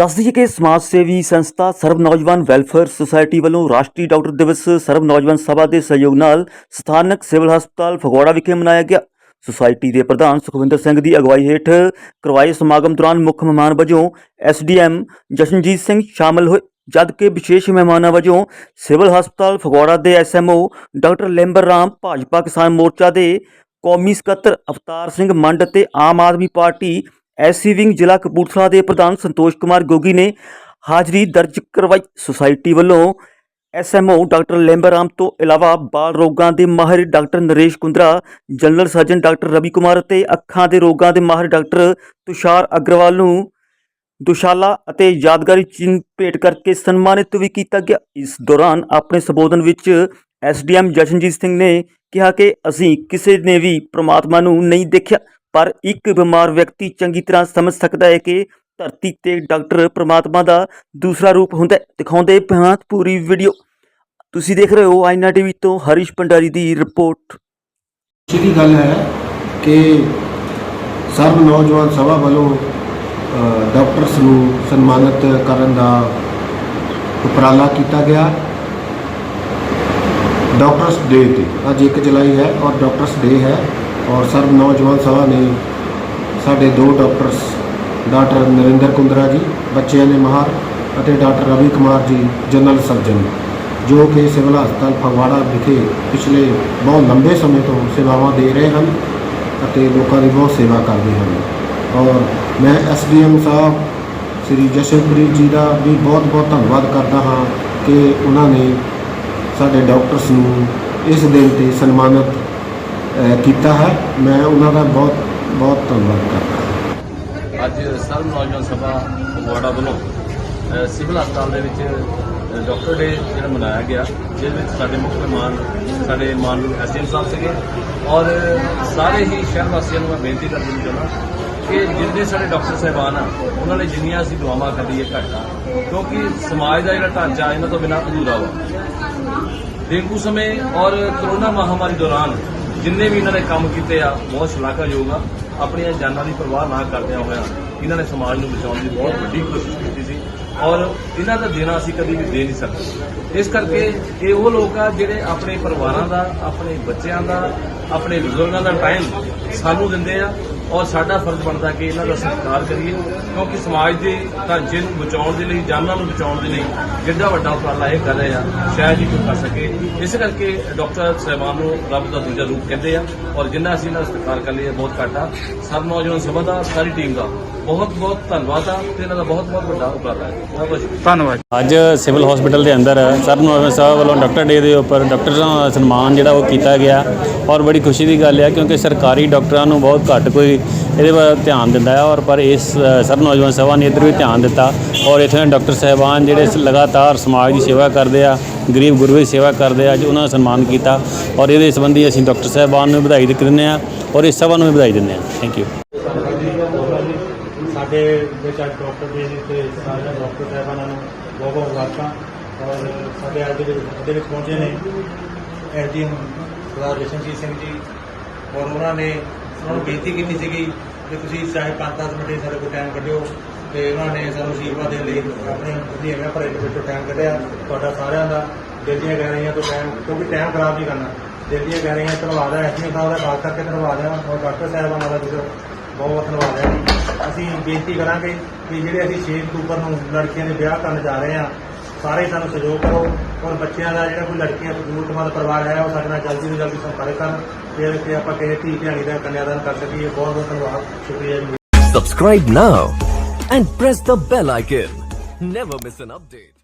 ਦੱਸ ਦਈਏ ਕਿ ਸਮਾਜ ਸੇਵੀ ਸੰਸਥਾ ਸਰਬ ਨੌਜਵਾਨ ਵੈਲਫੇਅਰ ਸੁਸਾਇਟੀ ਵੱਲੋਂ ਰਾਸ਼ਟਰੀ ਡਾਕਟਰ ਦਿਵਸ ਸਰਬ ਨੌਜਵਾਨ ਸਭਾ ਦੇ ਸਹਿਯੋਗ ਨਾਲ ਸਥਾਨਕ ਸਿਵਲ ਹਸਪਤਾਲ ਫਗਵਾੜਾ ਵਿਖੇ ਮਨਾਇਆ ਗਿਆ। ਸੁਸਾਇਟੀ ਦੇ ਪ੍ਰਧਾਨ ਸੁਖਵਿੰਦਰ ਸਿੰਘ ਦੀ ਅਗਵਾਈ ਹੇਠ ਕਰਵਾਏ ਸਮਾਗਮ ਦੌਰਾਨ ਮੁੱਖ ਮਹਿਮਾਨ ਵਜੋਂ ਐਸਡੀਐਮ ਜਸ਼ਨਜੀਤ ਸਿੰਘ ਸ਼ਾਮਲ ਹੋਏ, ਜਦਕਿ ਵਿਸ਼ੇਸ਼ ਮਹਿਮਾਨਾਂ ਵਜੋਂ ਸਿਵਲ ਹਸਪਤਾਲ ਫਗਵਾੜਾ ਦੇ ਐਸਐਮਓ ਡਾਕਟਰ ਲੈਂਬਰ ਰਾਮ, ਭਾਜਪਾ ਕਿਸਾਨ ਮੋਰਚਾ ਦੇ ਕੌਮੀ ਸਕੱਤਰ ਅਵਤਾਰ ਸਿੰਘ ਮੰਡ ਅਤੇ Aam Aadmi party SC wing ਜ਼ਿਲ੍ਹਾ ਕਪੂਰਥਲਾ ਦੇ ਪ੍ਰਧਾਨ ਸੰਤੋਸ਼ ਕੁਮਾਰ ਗੋਗੀ ਨੇ ਹਾਜ਼ਰੀ ਦਰਜ ਕਰਵਾਈ। ਸੁਸਾਇਟੀ ਵੱਲੋਂ ਐਸਐਮਓ ਡਾਕਟਰ ਲੈਂਬਰਾਮ ਤੋਂ ਇਲਾਵਾ ਬਾਲ ਰੋਗਾਂ ਦੇ ਮਾਹਿਰ doctor Naresh Kundra, general surgeon doctor Ravi Kumar ਅਤੇ ਅੱਖਾਂ ਦੇ ਰੋਗਾਂ ਦੇ ਮਾਹਿਰ ਡਾਕਟਰ ਤੁਸ਼ਾਰ ਅਗਰਵਾਲ ਨੂੰ ਦੁਸ਼ਾਲਾ ਅਤੇ ਯਾਦਗਾਰੀ ਚਿੰਨ੍ਹ ਭੇਟ ਕਰਕੇ ਸਨਮਾਨਿਤ ਵੀ ਕੀਤਾ ਗਿਆ। ਇਸ ਦੌਰਾਨ ਆਪਣੇ ਸੰਬੋਧਨ ਵਿੱਚ ਐਸਡੀਐਮ ਜਸ਼ਨਜੀਤ ਸਿੰਘ ਨੇ ਕਿਹਾ ਕਿ ਅਸੀਂ ਕਿਸੇ ਨੇ ਵੀ ਪ੍ਰਮਾਤਮਾ ਨੂੰ ਨਹੀਂ ਦੇਖਿਆ। ਪਰ ਇੱਕ ਬਿਮਾਰ ਵਿਅਕਤੀ ਚੰਗੀ ਤਰ੍ਹਾਂ ਸਮਝ ਸਕਦਾ ਹੈ ਕਿ ਧਰਤੀ ਤੇ ਡਾਕਟਰ ਪ੍ਰਮਾਤਮਾ ਦਾ ਦੂਸਰਾ ਰੂਪ ਹੁੰਦਾ ਦਿਖਾਉਂਦੇ ਹਾਂ ਪੂਰੀ ਵੀਡੀਓ। ਤੁਸੀਂ ਦੇਖ ਰਹੇ ਹੋ ਆਈਨਾ ਟੀਵੀ ਤੋਂ ਹਰੀਸ਼ ਭੰਡਾਰੀ ਦੀ ਰਿਪੋਰਟ। ਖੁਸ਼ੀ ਗੱਲ ਹੈ ਕਿ ਸਰਬ ਨੌਜਵਾਨ ਸਭਾ ਵੱਲੋਂ ਡਾਕਟਰਸ ਨੂੰ ਸਨਮਾਨਿਤ ਕਰਨ ਦਾ ਉਪਰਾਲਾ ਕੀਤਾ ਗਿਆ। ਡਾਕਟਰਸ ਡੇ ਤੇ, ਅੱਜ 1 ਜੁਲਾਈ ਹੈ ਔਰ ਡਾਕਟਰਸ ਡੇ ਹੈ। ਔਰ ਸਰਬ ਨੌਜਵਾਨ ਸਭਾ ਨੇ ਸਾਡੇ ਦੋ ਡਾਕਟਰਸ, ਡਾਕਟਰ ਨਰਿੰਦਰ ਕੁੰਦਰਾ ਜੀ, ਬੱਚਿਆਂ ਦੇ ਮਾਹਰ ਅਤੇ doctor Ravi Kumar ji, general surgeon, ਜੋ ਕਿ ਸਿਵਲ ਹਸਪਤਾਲ ਫਗਵਾੜਾ ਵਿਖੇ ਪਿਛਲੇ ਬਹੁਤ ਲੰਬੇ ਸਮੇਂ ਤੋਂ ਸੇਵਾਵਾਂ ਦੇ ਰਹੇ ਹਨ ਅਤੇ ਲੋਕਾਂ ਦੀ ਬਹੁਤ ਸੇਵਾ ਕਰਦੇ ਹਨ। ਔਰ ਮੈਂ ਐਸਡੀਐਮ ਸਾਹਿਬ, ਸ੍ਰੀ ਜਸ਼ਨਪ੍ਰੀਤ ਜੀ ਦਾ ਵੀ ਬਹੁਤ ਬਹੁਤ ਧੰਨਵਾਦ ਕਰਦਾ ਹਾਂ ਕਿ ਉਹਨਾਂ ਨੇ ਸਾਡੇ ਡਾਕਟਰਸ ਨੂੰ ਇਸ ਦਿਨ ਤੇ ਸਨਮਾਨਿਤ ਕੀਤਾ ਹੈ। ਮੈਂ ਉਹਨਾਂ ਦਾ ਬਹੁਤ ਬਹੁਤ ਧੰਨਵਾਦ ਕਰਦਾ ਅੱਜ ਸਰਵ ਨੌਜਵਾਨ ਸਭਾ ਫਗਵਾੜਾ ਵੱਲੋਂ ਸਿਵਲ ਹਸਪਤਾਲ ਦੇ ਵਿੱਚ ਡਾਕਟਰ ਡੇ ਜਿਹੜਾ ਮਨਾਇਆ ਗਿਆ ਜਿਸ ਵਿੱਚ ਸਾਡੇ ਮੁੱਖ ਮਹਿਮਾਨ, ਸਾਡੇ ਮਾਨਯੋਗ ਐਸਐਮ ਸਾਹਿਬ ਸੀਗੇ। ਔਰ ਸਾਰੇ ਹੀ ਸ਼ਹਿਰ ਵਾਸੀਆਂ ਨੂੰ ਮੈਂ ਬੇਨਤੀ ਕਰ ਦਿੰਦੀ ਚਾਹੁੰਦਾ ਕਿ ਜਿੰਨੇ ਸਾਡੇ ਡਾਕਟਰ ਸਾਹਿਬਾਨ ਆ, ਉਹਨਾਂ ਨੇ ਜਿੰਨੀਆਂ ਅਸੀਂ ਦੁਆਵਾਂ ਕਰੀਏ ਘੱਟ ਕਿਉਂਕਿ ਸਮਾਜ ਦਾ ਜਿਹੜਾ ਢਾਂਚਾ ਇਹਨਾਂ ਤੋਂ ਬਿਨਾਂ ਅਧੂਰਾ ਵਾ। ਡੇਂਗੂ ਸਮੇਂ ਔਰ ਕਰੋਨਾ ਮਹਾਮਾਰੀ ਦੌਰਾਨ ਜਿੰਨੇ ਵੀ ਇਹਨਾਂ ਨੇ ਕੰਮ ਕੀਤੇ ਆ, ਬਹੁਤ ਸ਼ਲਾਘਾਯੋਗ ਆ। ਆਪਣੀਆਂ ਜਾਨਾਂ ਦੀ ਪਰਵਾਹ ਨਾ ਕਰਦਿਆਂ ਹੋਇਆਂ ਇਹਨਾਂ ਨੇ ਸਮਾਜ ਨੂੰ ਬਚਾਉਣ ਦੀ ਬਹੁਤ ਵੱਡੀ ਕੋਸ਼ਿਸ਼ ਕੀਤੀ ਸੀ ਔਰ ਇਹਨਾਂ ਦਾ ਦੇਣਾ ਅਸੀਂ ਕਦੀ ਵੀ ਦੇ ਨਹੀਂ ਸਕਦੇ। ਇਸ ਕਰਕੇ ਇਹ ਉਹ ਲੋਕ ਆ ਜਿਹੜੇ ਆਪਣੇ ਪਰਿਵਾਰਾਂ ਦਾ, ਆਪਣੇ ਬੱਚਿਆਂ ਦਾ, ਆਪਣੇ ਬਜ਼ੁਰਗਾਂ ਦਾ ਟਾਈਮ ਸਾਨੂੰ ਦਿੰਦੇ ਆ। ਔਰ ਸਾਡਾ ਫਰਜ਼ ਬਣਦਾ ਕਿ ਇਹਨਾਂ ਦਾ ਸਤਿਕਾਰ ਕਰੀਏ, ਕਿਉਂਕਿ ਸਮਾਜ ਦੇ ਢਾਂਚੇ ਨੂੰ ਬਚਾਉਣ ਦੇ ਲਈ, ਜਾਨਾਂ ਨੂੰ ਬਚਾਉਣ ਦੇ ਲਈ ਜਿੱਡਾ ਵੱਡਾ ਉਪਰਾਲਾ ਇਹ ਕਰ ਰਹੇ ਆ ਸ਼ਾਇਦ ਹੀ ਕੋਈ ਕਰ ਸਕੇ। ਇਸ ਕਰਕੇ ਡਾਕਟਰ ਸਾਹਿਬਾਨ ਨੂੰ ਰੱਬ ਦਾ ਦੂਜਾ ਰੂਪ ਕਹਿੰਦੇ ਆ, ਔਰ ਜਿੰਨਾ ਅਸੀਂ ਇਹਨਾਂ ਦਾ ਸਤਿਕਾਰ ਕਰ ਲਈਏ, ਬਹੁਤ ਘੱਟ ਆ। ਸਭ ਨੌਜਵਾਨ ਸਭਾ ਦਾ, ਸਾਰੀ ਟੀਮ ਦਾ। ਬਹੁਤ ਬਹੁਤ ਧੰਨਵਾਦ ਆ ਤੇ ਇਹਨਾਂ ਦਾ ਬਹੁਤ ਬਹੁਤ ਵੱਡਾ ਉਪਰਾਲਾ ਹੈ। ਬਹੁਤ ਬਹੁਤ ਧੰਨਵਾਦ। ਅੱਜ ਸਿਵਲ ਹਸਪੀਟਲ ਦੇ ਅੰਦਰ ਸਰ ਨੌਜਵਾਨ ਸਾਹਿਬ ਵੱਲੋਂ ਡਾਕਟਰ ਡੇ ਦੇ ਉੱਪਰ ਡਾਕਟਰਾਂ ਦਾ ਸਨਮਾਨ ਜਿਹੜਾ ਉਹ ਕੀਤਾ ਗਿਆ ਔਰ ਬੜੀ ਖੁਸ਼ੀ ਦੀ ਗੱਲ ਹੈ ਕਿਉਂਕਿ ਸਰਕਾਰੀ ਡਾਕਟਰਾਂ ਨੂੰ ਬਹੁਤ ਘੱਟ ਕੋਈ ਇਹਦੇ ਵੱਲ ਧਿਆਨ ਦਿੰਦਾ ਹੈ ਔਰ ਪਰ ਇਸ ਸਰ ਨੌਜਵਾਨ ਸਭਾ ਨੇ ਇੱਧਰ ਵੀ ਧਿਆਨ ਦਿੱਤਾ ਔਰ ਇੱਥੇ ਦੇ ਡਾਕਟਰ ਸਾਹਿਬਾਨ ਜਿਹੜੇ ਸ- ਲਗਾਤਾਰ ਸਮਾਜ ਦੀ ਸੇਵਾ ਕਰਦੇ ਆ ਗਰੀਬ ਗੁਰਬੇ ਦੀ ਸੇਵਾ ਕਰਦੇ ਆ ਅੱਜ ਉਹਨਾਂ ਦਾ ਸਨਮਾਨ ਕੀਤਾ ਔਰ ਇਹਦੇ ਸੰਬੰਧੀ ਅਸੀਂ ਡਾਕਟਰ ਸਾਹਿਬਾਨ ਨੂੰ ਵਧਾਈ ਦੇ ਦਿੰਦੇ ਆ ਔਰ ਇਸ ਸਭਾ ਨੂੰ ਵੀ ਵਧਾਈ ਦਿੰਦੇ ਆ। ਥੈਂਕ ਯੂ ਸਾਡੇ ਵਿੱਚ ਅੱਜ ਡਾਕਟਰ ਦੇ ਤੇ ਸਾਰੇ ਡਾਕਟਰ ਸਾਹਿਬਾਨਾਂ ਨੂੰ ਬਹੁਤ ਬਹੁਤ ਮੁਬਾਰਕਾਂ ਔਰ ਸਾਡੇ ਅੱਜ ਦੇ ਦੇ ਵਿੱਚ ਪਹੁੰਚੇ ਨੇ ਐਸਡੀਐਮ ਸਰਦਾਰ ਜਸ਼ਨਜੀਤ ਸਿੰਘ ਜੀ ਔਰ ਉਹਨਾਂ ਨੇ ਉਹਨਾਂ ਨੂੰ ਬੇਨਤੀ ਕੀਤੀ ਸੀਗੀ ਕਿ ਤੁਸੀਂ ਚਾਹੇ 5-10 ਮਿੰਟ ਸਾਡੇ ਕੋਲ ਟਾਈਮ ਕੱਢਿਓ ਤੇ ਉਹਨਾਂ ਨੇ ਸਾਨੂੰ ਅਸ਼ੀਰਵਾਦ ਦੇਣ ਲਈ ਆਪਣੇ ਵਧੇਗਾ ਭਰੇ ਦੇ ਵਿੱਚੋਂ ਟਾਈਮ ਕੱਢਿਆ। ਤੁਹਾਡਾ ਸਾਰਿਆਂ ਦਾ ਦਿਲ ਦੀਆਂ ਗਹਿਰਾਈਆਂ ਤੋਂ ਟਾਈਮ ਕਿਉਂਕਿ ਟਾਈਮ ਖਰਾਬ ਨਹੀਂ ਕਰਨਾ। ਦਿਲ ਦੀਆਂ ਗਹਿਰਾਈਆਂ ਧੰਨਵਾਦ ਹੈ ਐਸਡੀਐਮ ਸਾਹਿਬ ਦਾ ਖਾਸ ਕਰਕੇ ਧੰਨਵਾਦ ਹੈ ਔਰ ਡਾਕਟਰ ਸਾਹਿਬਾਨਾਂ ਦਾ ਵੀ ਬਹੁਤ ਧੰਨਵਾਦ ਹੈ ਜੀ ਅਸੀਂ ਬੇਨਤੀ ਕਰਾਂਗੇ ਕਿ ਜਿਹੜੇ ਅਸੀਂ 6 ਅਕਤੂਬਰ ਨੂੰ ਲੜਕੀਆਂ ਦੇ ਵਿਆਹ ਕਰਨ ਜਾ ਰਹੇ ਹਾਂ, ਸਾਰੇ ਸਾਨੂੰ ਸਹਿਯੋਗ ਕਰੋ ਔਰ ਬੱਚਿਆਂ ਦਾ ਜਿਹੜਾ ਕੋਈ ਲੜਕੀਆਂ ਕੋਈ ਜ਼ਰੂਰਤਮੰਦ ਪਰਿਵਾਰ ਹੈ, ਉਹ ਸਾਡੇ ਨਾਲ ਜਲਦੀ ਤੋਂ ਜਲਦੀ ਸੰਪਰਕ ਕਰਨ ਤੇ ਤੇ ਆਪਾਂ ਕਿਸੇ ਧੀ ਭੈਣੀ ਦਾ ਕੰਨਿਆਦਾਨ ਕਰ ਸਕੀਏ ਬਹੁਤ ਬਹੁਤ ਧੰਨਵਾਦ ਸ਼ੁਕਰੀਆ ਜੀ Subscribe now and press the bell icon. Never miss an update.